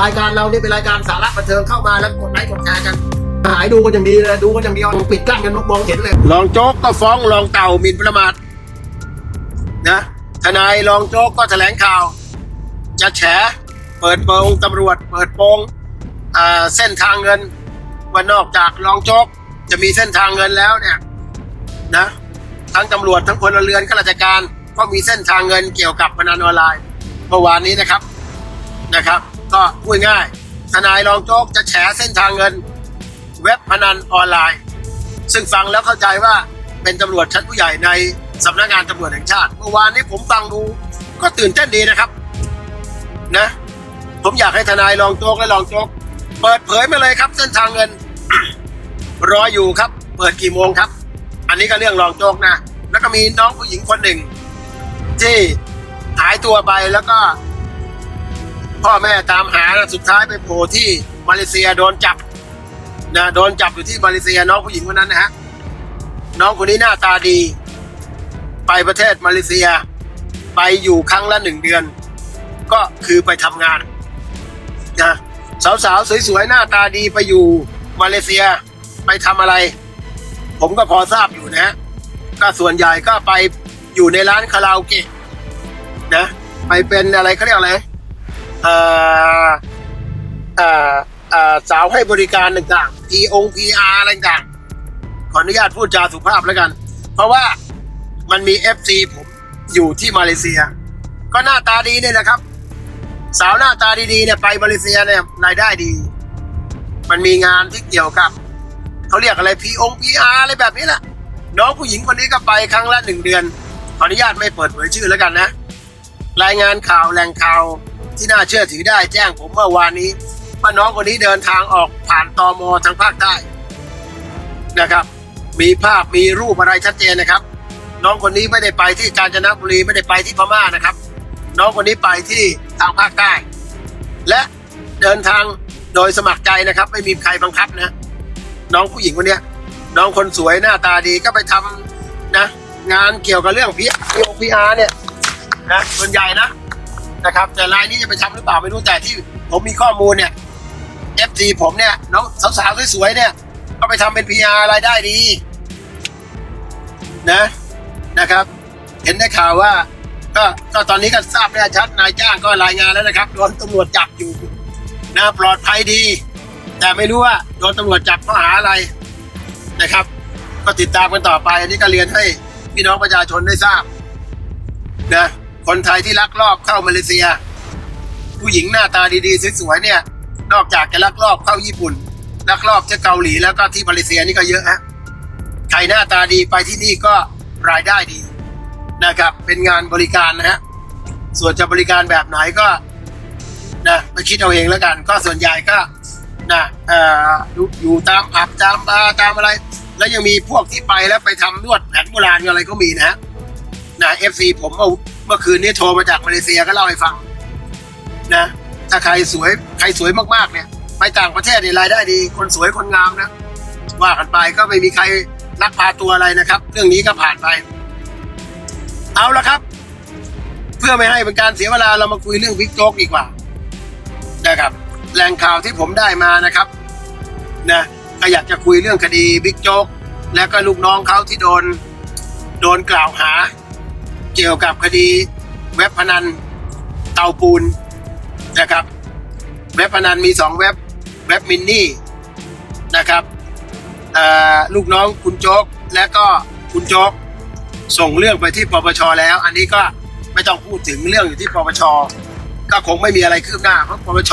รายการเราเนี่ยเป็นรายการสาระบันเทิงเข้ามาแล้วกดไลค์กดแชร์กันหายดูกันอย่างดีเลยดูกันอย่างเดียวปิดกั้นกันมองเห็นเลยรองโจ๊กก็ฟ้องรองเต่าหมิ่นประมาทนะทนายรองโจ๊กก็แถลงข่าว จะแฉเปิดโปงตำรวจ เปิดโปงอ่าเส้นทางเงินว่านอกจากรองโจ๊กจะมีเส้นทางเงินแล้วเนี่ยนะทั้งตำรวจทั้งพลเรือนข้าราชการก็มีเส้นทางเงินเกี่ยวกับพนันออนไลน์เมื่อวานนี้นะครับนะครับ ก็พูดง่าย ทนายรองโจ๊กจะแฉเส้นทางเงิน เว็บพนันออนไลน์ ซึ่งฟังแล้วเข้าใจว่าเป็นตำรวจชั้นผู้ใหญ่ในสำนักงานตำรวจแห่งชาติ เมื่อวานนี้ผมฟังดูก็ตื่นเต้นดีนะครับ นะ ผมอยากให้ทนายรองโจ๊กและรองโจ๊กเปิดเผยมาเลยครับ เส้นทางเงิน รออยู่ครับ เปิดกี่โมงครับ อันนี้ก็เรื่องรองโจ๊กนะ แล้วก็มีน้องผู้หญิงคนหนึ่ง ที่หายตัวไปแล้วก็ พ่อแม่ตามหาแล้วสุดท้ายไปโผล่ที่มาเลเซียโดนจับนะโดนจับอยู่ที่มาเลเซียน้องผู้หญิงคนนั้นนะฮะน้องคนนี้หน้าตาดี ไปประเทศมาเลเซีย ไปอยู่ครั้งละหนึ่งเดือน ก็คือไปทำงานนะสาวๆสวยๆหน้าตาดีไปอยู่มาเลเซียไปทำอะไร ผมก็พอทราบอยู่นะฮะก็ส่วนใหญ่ก็ไปอยู่ในร้านคาราโอเกะนะไปเป็นอะไรเขาเรียกอะไร สาวให้บริการต่างๆ P องพีอาร์อะไรต่างขออนุญาตพูดจาสุภาพแล้วกัน เพราะว่ามันมี FC ผมอยู่ที่มาเลเซีย ก็หน้าตาดีเนี่ยนะครับ สาวหน้าตาดีๆเนี่ยไปมาเลเซียเนี่ยรายได้ดี มันมีงานที่เกี่ยวกับเขาเรียกอะไรพีองพีอาร์อะไรแบบนี้แหละน้องผู้หญิงคนนี้ก็ไปครั้งละหนึ่งเดือนขออนุญาตไม่เปิดเผยชื่อแล้วกันนะ รายงานข่าวแหล่งข่าว ที่น่าเชื่อถือได้แจ้งผมเมื่อวานนี้ว่าน้องคนนี้เดินทางออกผ่านตอมทางภาคใต้นะครับ มีภาพมีรูปอะไรชัดเจนนะครับ น้องคนนี้ไม่ได้ไปที่กาญจนบุรีไม่ได้ไปที่พม่านะครับ น้องคนนี้ไปที่ทางภาคใต้ และเดินทางโดยสมัครใจนะครับ ไม่มีใครบังคับนะ น้องผู้หญิงคนนี้น้องคนสวยหน้าตาดีก็ไปทำนะ งานเกี่ยวกับเรื่องพีพีอาร์เนี่ยนะส่วนใหญ่นะ นะครับ แต่รายนี้จะไปทำหรือเปล่าไม่รู้แต่ที่ผมมีข้อมูลเนี่ย FG ผมเนี่ยน้องสาวๆสวยๆเนี่ย ก็ไปทำเป็น PR รายได้ดี นะนะครับ เห็นได้ข่าวว่า ก็ก็ตอนนี้ก็ทราบแน่ชัดนายจ้างก็รายงานแล้วนะครับโดนตำรวจจับอยู่นะปลอดภัยดี แต่ไม่รู้ว่าโดนตำรวจจับข้อหาอะไรนะครับ ก็ติดตามกันต่อไป อันนี้ก็เรียนให้พี่น้องประชาชนได้ทราบนะ คนไทยที่ลักลอบเข้ามาเลเซีย ผู้หญิงหน้าตาดีๆสวยๆเนี่ย นอกจากจะลักลอบเข้าญี่ปุ่น ลักลอบจะเกาหลีแล้วก็ที่มาเลเซียนี่ก็เยอะฮะใครหน้าตาดีไปที่นี่ก็รายได้ดีนะครับ เป็นงานบริการนะฮะส่วนจะบริการแบบไหนก็นะไปคิดเอาเองแล้วกัน ก็ส่วนใหญ่ก็นะเอ่ออยู่ตามผับตามบาร์ตามอะไร แล้วยังมีพวกที่ไปแล้วไปทำนวดแผนโบราณอะไรก็มีนะฮะ นะเอฟซีผมเอาเมื่อคืนนี้โทรมาจากมาเลเซียก็เล่าให้ฟัง นะ ถ้าใครสวยใครสวยมากๆเนี่ย ไปต่างประเทศเนี่ยรายได้ดี คนสวยคนงามนะ ว่ากันไปก็ไม่มีใครลักพาตัวอะไรนะครับ เรื่องนี้ก็ผ่านไป เอาละครับ เพื่อไม่ให้เป็นการเสียเวลาเรามาคุยเรื่องบิ๊กโจ๊กดีกว่านะครับแหล่งข่าวที่ผมได้มานะครับนะก็อยากจะคุยเรื่องคดีบิ๊กโจ๊กและก็ลูกน้องเขาที่โดน โดนกล่าวหา เกี่ยวกับคดีเว็บพนันเตาปูนนะครับ เว็บพนันมีสองเว็บเว็บมินนี่นะครับลูกน้องคุณโจ๊กและก็คุณโจ๊กส่งเรื่องไปที่ปปชแล้ว อันนี้ก็ไม่ต้องพูดถึงเรื่องอยู่ที่ปปชก็คงไม่มีอะไรคืบหน้าเพราะปปช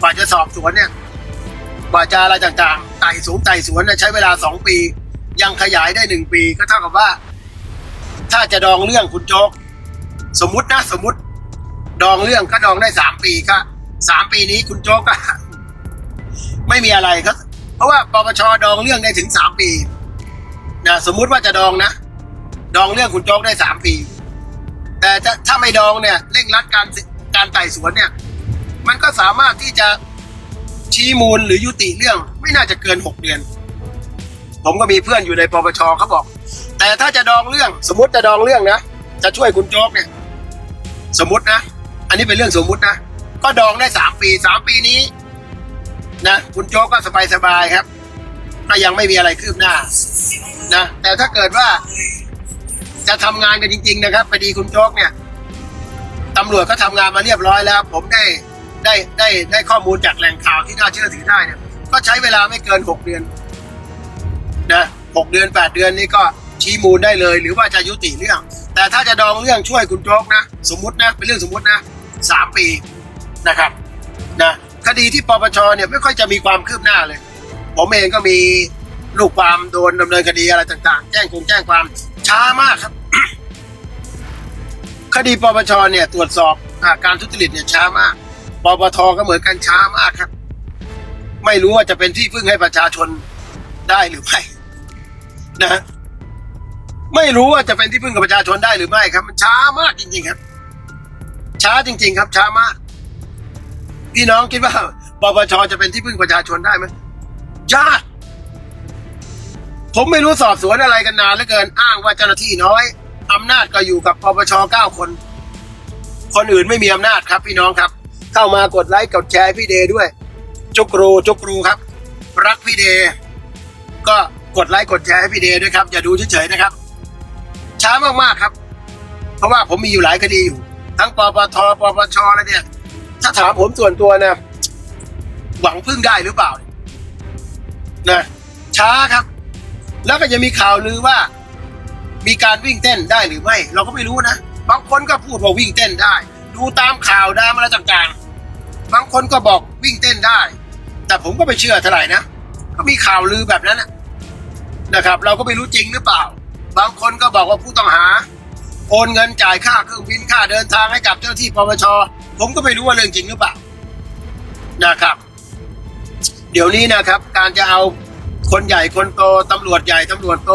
กว่าจะสอบสวนเนี่ยกว่าจะอะไรต่างๆไต่สวนไต่สวนใช้เวลาสองปี ยังขยายได้หนึ่งปี ก็เท่ากับว่า ถ้าจะดองเรื่องคุณโจ๊กสมมุตินะสมมุติ ดองเรื่องก็ดองได้สามปีก็สามปีนี้คุณโจ๊กก็ ไม่มีอะไรครับ เพราะว่าปปชดองเรื่องได้ถึงสามปีนะสมมุติว่าจะดองนะดองเรื่องคุณโจ๊กได้สามปี แต่ถ้าถ้าไม่ดองเนี่ยเร่งรัดการการไต่สวนเนี่ย มันก็สามารถที่จะชี้มูลหรือยุติเรื่อง ไม่น่าจะเกินหกเดือน ผมก็มีเพื่อนอยู่ในปปชเขาบอก แต่ถ้าจะดองเรื่องสมมติจะดองเรื่องนะ จะช่วยคุณโจ๊กเนี่ย สมมตินะ อันนี้เป็นเรื่องสมมุตินะ ก็ดองได้สามปีสามปีนี้ นะคุณโจ๊กก็สบายสบายครับ ก็ยังไม่มีอะไรคืบหน้า นะ แต่ถ้าเกิดว่า จะทำงานกันจริง ๆ นะครับพอดีคุณโจ๊กเนี่ยตำรวจก็ทำงานมาเรียบร้อยแล้ว ผมได้ได้ได้ได้ข้อมูลจากแหล่งข่าวที่น่าเชื่อถือได้เนี่ยก็ใช้เวลาไม่เกินหกเดือน นะหกเดือนแปดเดือนนี่ก็ ชี้มูลได้เลย หรือว่าจะยุติเรื่อง แต่ถ้าจะดองเรื่องช่วยคุณโจ๊กนะ สมมตินะเป็นเรื่องสมมตินะสามปีนะครับนะคดีที่ปปชเนี่ยไม่ค่อยจะมีความคืบหน้าเลย ผมเองก็มีลูกความโดนดำเนินคดีอะไรต่างๆ แจ้งคงแจ้งความช้ามากครับ คดีปปชเนี่ยตรวจสอบอาการทุจริตเนี่ยช้ามากปปทก็เหมือนกันช้ามากครับ ไม่รู้ว่าจะเป็นที่พึ่งให้ประชาชนได้หรือไม่นะฮะ ไม่รู้ว่าจะเป็นที่พึ่งกับประชาชนได้หรือไม่ครับ มันช้ามากจริง ๆ ครับ ช้าจริง ๆ ครับ ช้ามากพี่น้องคิดว่าปปชจะเป็นที่พึ่งประชาชนได้ไหมยากผมไม่รู้สอบสวนอะไรกันนานเหลือเกินอ้างว่าเจ้าหน้าที่น้อยอำนาจก็อยู่กับปปชเก้าคน คนอื่นไม่มีอำนาจครับ พี่น้องครับ เข้ามากดไลค์กดแชร์พี่เดย์ด้วย จุกรูจุกรูครับ รักพี่เดย์ก็กดไลค์กดแชร์ให้พี่เดย์ด้วยครับ อย่าดูเฉยๆนะครับ ช้ามากๆครับ เพราะว่าผมมีอยู่หลายคดีอยู่ ทั้งปปทปปชอะไรเนี่ย ถ้าถามผมส่วนตัวนะ หวังพึ่งได้หรือเปล่านะช้าครับ แล้วก็ยังมีข่าวลือว่า มีการวิ่งเต้นได้หรือไม่ เราก็ไม่รู้นะบางคนก็พูดว่าวิ่งเต้นได้ ดูตามข่าวดามอะไรต่างๆ บางคนก็บอกวิ่งเต้นได้ แต่ผมก็ไม่เชื่อเท่าไหร่นะก็มีข่าวลือแบบนั้นนะครับ เราก็ไม่รู้จริงหรือเปล่า บางคนก็บอกว่าผู้ต้องหาโอนเงินจ่ายค่าเครื่องบินค่าเดินทางให้กับเจ้าที่ปปชผมก็ไม่รู้ว่าเรื่องจริงหรือเปล่านะครับ เดี๋ยวนี้นะครับ การจะเอาคนใหญ่คนโตตำรวจใหญ่ตำรวจโต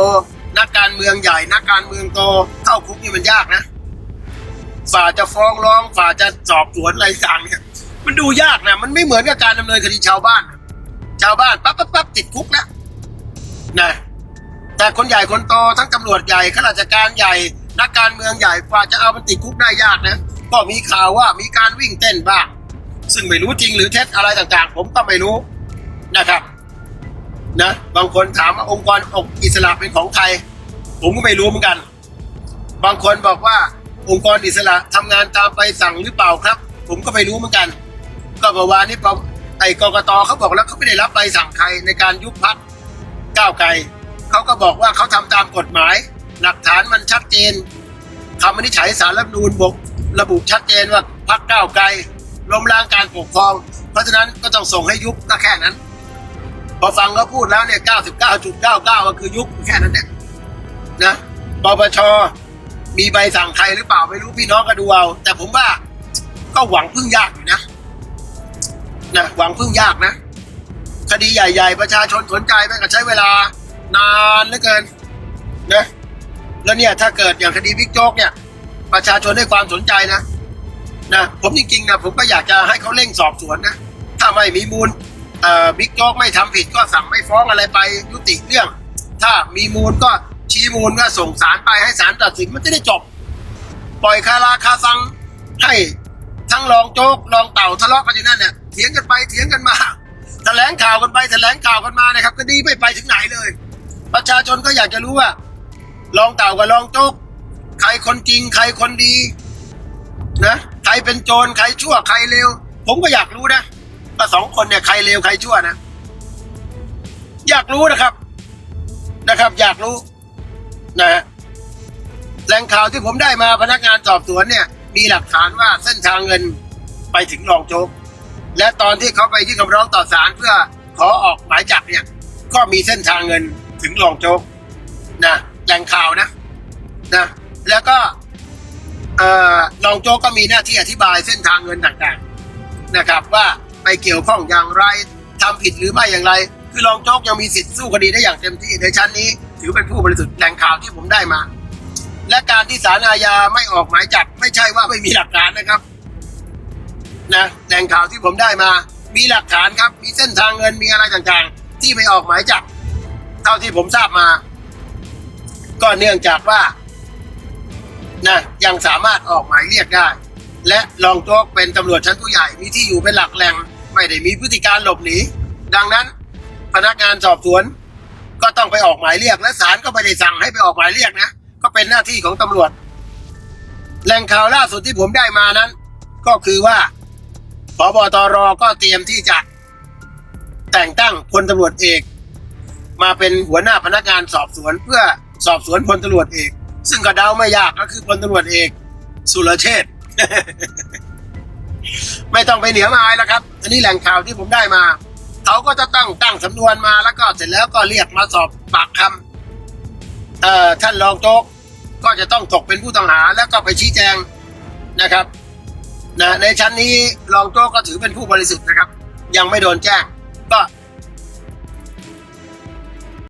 นักการเมืองใหญ่ นักการเมืองโตเข้าคุกนี่มันยากนะฝ่าจะฟ้องร้องฝ่าจะสอบสวนอะไรต่างเนี่ย มันดูยากนะมันไม่เหมือนกับการดำเนินคดีชาวบ้าน ชาวบ้านปั๊บปั๊บปั๊บติดคุกแล้วนะ แต่คนใหญ่คนโตทั้งตำรวจใหญ่ข้าราชการใหญ่ นักการเมืองใหญ่กว่าจะเอามันติดคุกได้ยากนะก็มีข่าวว่ามีการวิ่งเต้นบ้างซึ่งไม่รู้จริงหรือเท็จอะไรต่างๆ ผมก็ไม่รู้นะครับนะบางคนถามว่าองค์กรอกอิสระเป็นของใคร ผมก็ไม่รู้เหมือนกัน บางคนบอกว่าองค์กรอิสระทำงานตามใบสั่งหรือเปล่าครับ ผมก็ไม่รู้เหมือนกัน ก็เมื่อวานนี้ไอ้กกตเขาบอกแล้วเขาไม่ได้รับใบสั่งใครในการยุบพักก้าวไกล เขาก็บอกว่าเขาทำตามกฎหมาย หลักฐานมันชัดเจนคำวินิจฉัยสารรัฐมนูญบกระบุชัดเจนว่าพักก้าวไกลล้มล้างการปกครอง เพราะฉะนั้นก็ต้องส่งให้ยุบก็แค่นั้น พอฟังเขาพูดแล้วเนี่ย 99.99 ก็คือยุบแค่นั้นเนี่ยนะปปชมีใบสั่งใครหรือเปล่าไม่รู้พี่น้องก็ดูเอา แต่ผมว่าก็หวังพึ่งยากอยู่นะนะหวังพึ่งยากนะ คดีใหญ่ ๆ ประชาชนสนใจไปก็ใช้เวลา นานเหลือเกินนะแล้วเนี่ยถ้าเกิดอย่างคดีบิ๊กโจ๊กเนี่ย ประชาชนให้ความสนใจนะนะผมจริงๆนะผมก็อยากจะให้เขาเร่งสอบสวนนะถ้าไม่มีมูลเอ่อบิ๊กโจ๊กไม่ทำผิดก็สั่งไม่ฟ้องอะไรไปยุติเรื่อง ถ้ามีมูลก็ชี้มูลก็ส่งสารไปให้ศาลตัดสินมันจะได้จบ ปล่อยคาราคาซังให้ทั้งรองโจ๊กรองเต่าทะเลาะกันอยู่นั่นเนี่ยเถียงกันไปเถียงกันมาแถลงข่าวกันไปแถลงข่าวกันมานะครับคดีไม่ไปถึงไหนเลย ประชาชนก็อยากจะรู้ว่ารองเต่ากับรองโจ๊กใครคนจริง ใครคนดี นะใครเป็นโจรใครชั่วใครเลวผมก็อยากรู้นะว่าสองคนเนี่ยใครเลวใครชั่วนะ อยากรู้นะครับนะครับ อยากรู้นะฮะแหล่งข่าวที่ผมได้มาพนักงานสอบสวนเนี่ย มีหลักฐานว่าเส้นทางเงินไปถึงรองโจ๊กและตอนที่เขาไปยื่นคำร้องต่อศาลเพื่อขอออกหมายจับเนี่ย ก็มีเส้นทางเงิน ถึงรองโจ๊กนะแหล่งข่าวนะนะ แล้วก็เอ่อรองโจ๊กก็มีหน้าที่อธิบายเส้นทางเงินต่างๆนะครับ ว่าไปเกี่ยวข้องอย่างไรทำผิดหรือไม่อย่างไร คือรองโจ๊กยังมีสิทธิ์สู้คดีได้อย่างเต็มที่ในชั้นนี้ ถือเป็นผู้บริสุทธิ์แหล่งข่าวที่ผมได้มา และการที่ศาลอาญาไม่ออกหมายจับไม่ใช่ว่าไม่มีหลักฐานนะครับนะแหล่งข่าวที่ผมได้มา มีหลักฐานครับ มีเส้นทางเงินมีอะไรต่างๆ ที่ไม่ออกหมายจับ เท่าที่ผมทราบมา ก็เนื่องจากว่านะยังสามารถออกหมายเรียกได้ และรองโจ๊กเป็นตำรวจชั้นผู้ใหญ่มีที่อยู่เป็นหลักแหล่งไม่ได้มีพฤติการหลบหนีดังนั้น พนักงานสอบสวน ก็ต้องไปออกหมายเรียกและศาลก็ไม่ได้สั่งให้ไปออกหมายเรียกนะก็เป็นหน้าที่ของตำรวจแหล่งข่าวล่าสุดที่ผมได้มานั้น ก็คือว่าพบตรก็เตรียมที่จะแต่งตั้งพลตำรวจเอก มาเป็นหัวหน้าพนักงานสอบสวนเพื่อสอบสวนพลตำรวจเอก ซึ่งก็เดาไม่ยากก็คือพลตำรวจเอก สุรเชษฐ์ไม่ต้องไปเหนียวมาอายแล้วครับ อันนี้แหล่งข่าวที่ผมได้มา เขาก็จะตั้งตั้งสำนวนมาแล้วก็เสร็จแล้วก็เรียกมาสอบปากคำเอ่อท่านรองโจ๊กก็จะต้องตกเป็นผู้ต้องหาแล้วก็ไปชี้แจงนะครับนะในชั้นนี้รองโจ๊กก็ถือเป็นผู้บริสุทธิ์นะครับ ยังไม่โดนแจ้ง ก็